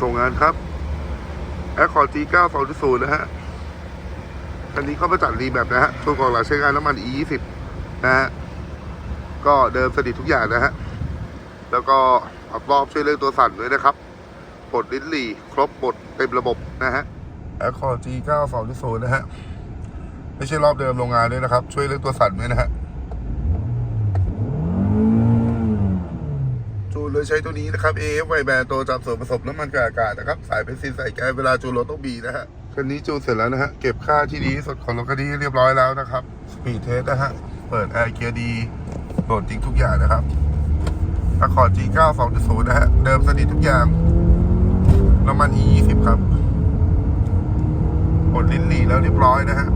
ส่งงานครับแอคคอร์ด G9 2.0 นะฮะอันนี้เขามาจัดรีแบบนะฮะตัวกองหลังใช้งานน้ำมัน E20 นะฮะ ก็เดิมสนิททุกอย่างนะฮะ แล้วก็อับรอบช่วยเรื่องตัวสั่นด้วยนะครับปลดลิ้นหลีครบหมดเต็มระบบนะฮะแอคคอร์ด G9 2.0 นะฮะ ไม่ใช่รอบเดิมโรงงานด้วยนะครับ ช่วยเรื่องตัวสั่นด้วยนะฮะ จูนเล ยใช้ตัวนี้นะครับ AF ไวแบนตัวจับส่วนผสมน้ำมันกับอากาศนะครับ สายเป็นซินใส่แก๊สเวลาจูนรถต้องบีนะฮะคันนี้จูนเสร็จแล้วนะฮะ เก็บค่าที่นี่สดของรถคันนี้เรียบร้อยแล้วนะครับ สปีดเทสนะฮะ เปิดแอร์เกียร์ดีโหลดจริงทุกอย่างนะครับอะคอร์ด G9 2.0 นะฮะ เดิมสนิททุกอย่าง น้ำมัน E20 ครับปลดลิ้นหลีแล้วเรียบร้อยนะฮะ